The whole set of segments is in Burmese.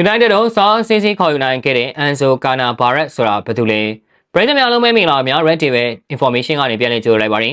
United တို့စောင်းစီစီခေါ်ယူနိုင်ခဲ့တဲ့ Anzo Cana Barrett ဆိုတာဘာတူလဲပရိသတ်များလုံးမဲမင်္ဂလာပါများ Red TV information ကနေပြန်လည်ကြိုလိုက်ပါရစေ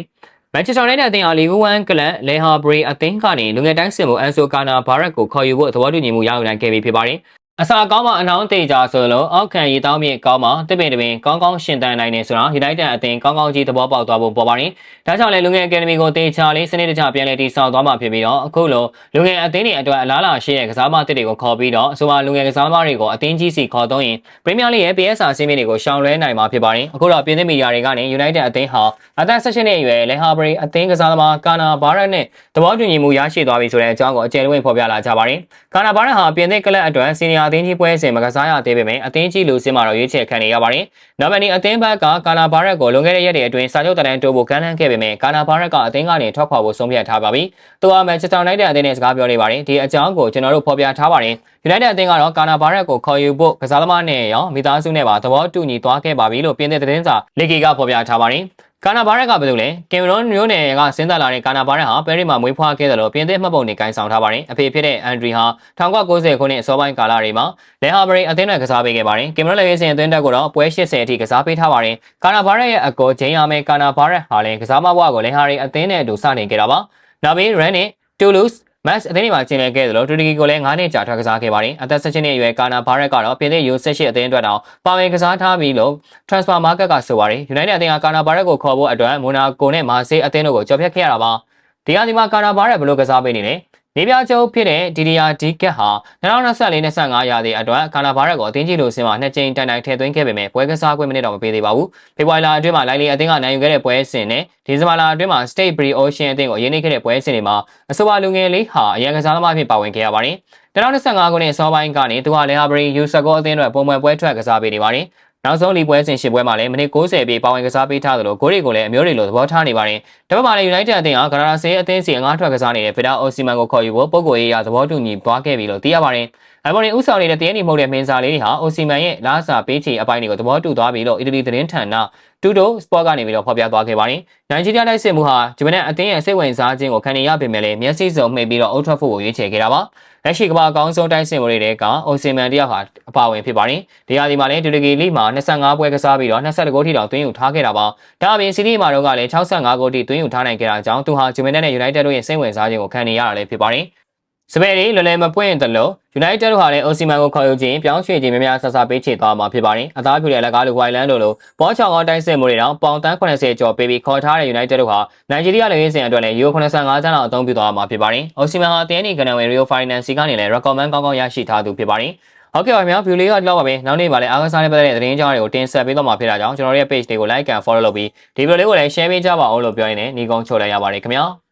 Manchester United အသင်းအားလီဂူ1ကလပ်လေဟာဘရီအသင်းကနေလူငယ်တိုင်းစစ်မှု Anzo Cana Barrett ကိုခေါ်ယူဖို့သဘောတူညီမှုရယူနိုင်ခဲ့ပြီဖြစ်ပါတယ် အစာကောင်းမှအနှောင်းတေကြဆိုလို့အောက်ခံရီတောင်းမြေကောင်းမှတစ်ပင်တစ်ပင်ကောင်းကောင်းရှင်သန်နိုင်နေဆိုတာ United အသင်းကောင်းကောင်းကြီးသဘောပေါက်သွားဖို့ပေါ်ပါတယ်။ဒါကြောင့်လည်းလူငယ်အကယ်ဒမီကိုတေချာလေးစနစ်တကျပြန်လည်တည်ဆောက်သွားမှာဖြစ်ပြီးတော့အခုလိုလူငယ်အသင်းတွေအတွက်အလားအလာရှိတဲ့ကစားမတစ်တွေကိုခေါ်ပြီးတော့အဆိုပါလူငယ်ကစားသမားတွေကိုအသင်းကြီးစီခေါ်သွင်းရင် Premier League ရဲ့ PSR စီးမင်းတွေကိုရှောင်လွှဲနိုင်မှာဖြစ်ပါတယ်။အခုတော့ပြည်သစ်မီဒီယာတွေကနေ United အသင်းဟာအသက်16နှစ်အရွယ်လေဟာဘရီအသင်းကစားသမားကာနာဘာရက်နဲ့သဘောတူညီမှုရရှိသွားပြီဆိုတဲ့အကြောင်းကိုအကျယ်တဝင့်ဖော်ပြလာကြပါတယ်။ကာနာဘာရက်ဟာပြည်သစ်ကလပ်အတွက်စီနီယာအသင်းကြီးပွဲစဉ်မကစားရသေးပေမဲ့အသင်းကြီးလူစင်းမှာတော့ရွေးချယ်ခံနေရပါတယ်။နောက်မနီအသင်းဘက်ကကာနာဘာရက်ကိုလွန်ခဲ့တဲ့ရက်တွေအတွင်းစာချုပ်တရန်တိုးဖို့ကမ်းလှမ်းခဲ့ပေမဲ့ကာနာဘာရက်ကအသင်းကနေထွက်ခွာဖို့ဆုံးဖြတ်ထားပါပြီ။သူကမန်ချက်စတာယူနိုက်တက်အသင်းနဲ့စကားပြောနေပါတယ်။ဒီအကြောင်းကိုကျွန်တော်တို့ဖော်ပြထားပါတယ်။ United အသင်းကတော့ကာနာဘာရက်ကိုခေါ်ယူဖို့ကစားသမားနဲ့ရောမိသားစုနဲ့ပါသဘောတူညီသွားခဲ့ပါပြီလို့ပြင်သစ်သတင်းစာလီဂီကဖော်ပြထားပါတယ်။ ကာနာဘာရက်ကဘယ်လိုလဲကင်မရွန်မျိုးနယ်ကစဉ်းစားလာတဲ့ကာနာဘာရက်ဟာပဲရစ်မှာမွေးဖွားခဲ့တယ်လို့ပြင်သစ်မှတ်ပုံတွေကန်ဆောင်ထားပါတယ်အဖေဖြစ်တဲ့အန်ဒရီဟာ1990ခုနှစ်အစောပိုင်းကာလတွေမှာလဲဟာဘရိအသင်းနဲ့ကစားပေးခဲ့ပါတယ်ကင်မရွန်လေရေးစင်အသင်းတက်ကိုတော့ပွဲ80အထိကစားပေးထားပါတယ်ကာနာဘာရက်ရဲ့အကောဂျိမ်းယာမဲကာနာဘာရက်ဟာလည်းကစားမဘွားကိုလဲဟာရီအသင်းနဲ့အတူစတင်ခဲ့တာပါနောက်ပြီးရန်နဲ့တူလူးစ် မတ်အသင်းတွေမှာကျင်းပခဲ့သလိုတူရကီကိုလည်း9နှစ်ကြာထွက်ကစားခဲ့ပါတယ်။အသက်16နှစ်အရွယ်ကာနာဘာရက်ကတော့ပြင်သစ် U18 အသင်းအတွက်တောင်ပါဝင်ကစားထားပြီးလို့ transfer market ကဆိုပါတယ်။ United အသင်းကကာနာဘာရက်ကိုခေါ်ဖို့အတွက်မိုနာကိုနဲ့မာဆေးအသင်းတို့ကိုကြော်ဖြတ်ခဲ့ရတာပါ။ဒီကနေ့မှာကာနာဘာရက်ဘယ်လိုကစားပေးနေလဲ။ နေပြချုပ်ဖြစ်တဲ့ဒီဒီယာဒီကက်ဟာ2024-25ရာသီအတွက်ကာနာဘာရက်ကိုအသင်းကြီးလိုစင်မှာနှစ်ကြိမ်တိုင်တိုင်ထည့်သွင်းခဲ့ပေမဲ့ပွဲကစားခွင့်မနစ်တော့မပေးသေးပါဘူး။ဖေဖော်ဝါရီလအတွင်းမှာလိုင်လီအသင်းကနိုင်ယူခဲ့တဲ့ပွဲစဉ်နဲ့ဒီဇင်ဘာလအတွင်းမှာ State Bree Ocean အသင်းကိုရင်းနှီးခဲ့တဲ့ပွဲစဉ်တွေမှာအဆိုပါလူငယ်လေးဟာအရန်ကစားသမားဖြစ်ပါဝင်ခဲ့ရပါတယ်။2025ခုနှစ်စောပိုင်းကနေသူဟာလေဟာဘရီယူဆာကိုအသင်းအတွက်ပုံမှန်ပွဲထွက်ကစားပေးနေပါတယ်။ နောက်ဆုံးလီပွဲစဉ်ရှစ်ပွဲမှာလည်းမိနစ်60ပြည့်ပါဝင်ကစားပေးထားသလိုဂိုးတွေကိုလည်းအမျိုးတွေလိုသဘောထားနေပါတယ်။ဒါပေမဲ့လည်း United အသင်းကဂရာဆေးအသင်းစီအငှားထွက်ကစားနေတဲ့ဖီဒါအိုစီမန်ကိုခေါ်ယူဖို့ပုံကိုရေးရသဘောတူညီသွားခဲ့ပြီလို့သိရပါတယ်။အမေရိဥဆောင်နေတဲ့တည်ရည်မှုတဲ့မင်းစားလေးတွေဟာအိုစီမန်ရဲ့လာစာပေးချေအပိုင်းတွေကိုသဘောတူသွားပြီလို့အီတလီသတင်းဌာနတူတိုစပေါ့ကနေပြီးတော့ဖော်ပြသွားခဲ့ပါတယ်။နိုင်ဂျီးရီးယားတိုက်စစ်မှုဟာဂျပန်အသင်းရဲ့စိတ်ဝင်စားခြင်းကိုခံနေရပေမဲ့လည်းမျက်စိစုံမှိတ်ပြီးတော့ Old Trafford ကိုရွေးချယ်ခဲ့တာပါ။ လက်ရှိကမ္ဘာအကောင်းဆုံးတိုက်စစ်မှုတွေကအိုစီမန်တယောက်ဟာအပါဝင်ဖြစ်ပါတယ်။ဒီဟာဒီမှာလည်းတူရကီလိမှာ25ပွဲကစားပြီးတော့22ဂိုးထိတောင်သွင်းယူထားခဲ့တာပါ။ဒါအပြင်စီးတီးမှာတော့ကလည်း65ဂိုးထိသွင်းယူထားနိုင်ခဲ့တာကြောင့်သူဟာဂျပန်နဲ့ United တို့ရဲ့စိတ်ဝင်စားခြင်းကိုခံနေရတာလည်းဖြစ်ပါတယ်။ စပယ်တွေလွယ်လွယ်မပွင့်တယ်လို့ United တို့ဟာလည်း Osimhen ကိုခေါ်ယူခြင်းပြောင်းရွှေ့ခြင်းများများဆဆပေးချေသွားမှာဖြစ်ပါတယ်။အသားဖြူတဲ့လက်ကားလူဝိုင်လန်တို့လိုဘောချောင်အောင်တိုက်စစ်မှုတွေတောင်ပေါင်တန်း80ကျော်ပေးပြီးခေါ်ထားတဲ့ United တို့ဟာနိုင်ဂျီးရီးယားလူရင်းစင်အတွက်လည်း Euro 85ကျန်းလောက်အသုံးပြုသွားမှာဖြစ်ပါတယ်။ Osimhen ဟာတင်းနီကနဝေ Rio Finance ကနေလည်း recommend ကောင်းကောင်းရရှိထားသူဖြစ်ပါတယ်။ဟုတ်ကဲ့ပါခင်ဗျာ view လေးကတော့ပါပဲနောက်နေ့မှာလည်းအားကစားနဲ့ပတ်သက်တဲ့သတင်းကြောင်းတွေကိုတင်ဆက်ပေးတော့မှာဖြစ်တာကြောင့်ကျွန်တော်တို့ရဲ့ page တွေကို like and follow လုပ်ပြီးဒီ video လေးကိုလည်း share ပေးကြပါအောင်လို့ပြောရင်းနဲ့ညီကုန်းချုပ်လိုက်ရပါတယ်ခင်ဗျာ။